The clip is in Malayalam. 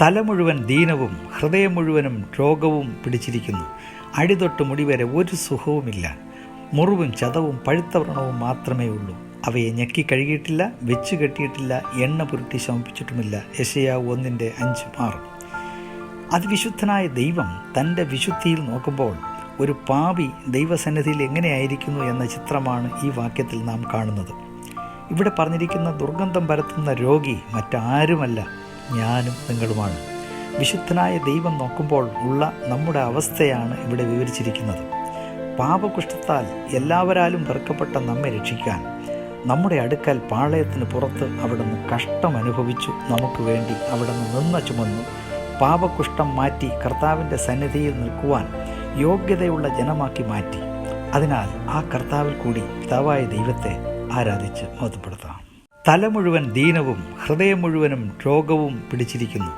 തല മുഴുവൻ ദീനവും ഹൃദയം മുഴുവനും രോഗവും പിടിച്ചിരിക്കുന്നു. അടിതൊട്ട് മുടി വരെ ഒരു സുഖവുമില്ല. മുറിവും ചതവും പഴുത്ത വ്രണവും മാത്രമേ ഉള്ളൂ. അവയെ ഞെക്കി കഴുകിയിട്ടില്ല വെച്ച് കെട്ടിയിട്ടില്ല എണ്ണ പുരട്ടി ശമിപ്പിച്ചിട്ടുമില്ല. യശയാ ഒന്നിന്റെ അഞ്ച് ആറ്. അതിവിശുദ്ധനായ ദൈവം തന്റെ വിശുദ്ധിയിൽ നോക്കുമ്പോൾ ഒരു പാപി ദൈവസന്നിധിയിൽ എങ്ങനെയായിരിക്കുന്നു എന്ന ചിത്രമാണ് ഈ വാക്യത്തിൽ നാം കാണുന്നത്. ഇവിടെ പറഞ്ഞിരിക്കുന്ന ദുർഗന്ധം പരത്തുന്ന രോഗി മറ്റാരുമല്ല. ഞാനും നിങ്ങളുമാണ്. വിശുദ്ധനായ ദൈവം നോക്കുമ്പോൾ ഉള്ള നമ്മുടെ അവസ്ഥയാണ് ഇവിടെ വിവരിച്ചിരിക്കുന്നത്. പാപകുഷ്ഠത്താൽ എല്ലാവരാലും വെറുക്കപ്പെട്ട നമ്മെ രക്ഷിക്കാൻ നമ്മുടെ അടുക്കൽ പാളയത്തിന് പുറത്ത് അവിടുന്ന് കഷ്ടം അനുഭവിച്ചു നമുക്ക് വേണ്ടി അവിടുന്ന് നിന്ന ചുമന്നു. പാപകുഷ്ഠം മാറ്റി കർത്താവിന്റെ സന്നിധിയിൽ നിൽക്കുവാൻ യോഗ്യതയുള്ള ജനമാക്കി മാറ്റി. അതിനാൽ ആ കർത്താവിൽ കൂടി പിതാവായ ദൈവത്തെ ആരാധിച്ച് മഹത്വപ്പെടുത്താം. തല മുഴുവൻ ദീനവും ഹൃദയം മുഴുവനും രോഗവും പിടിച്ചിരിക്കുന്നു.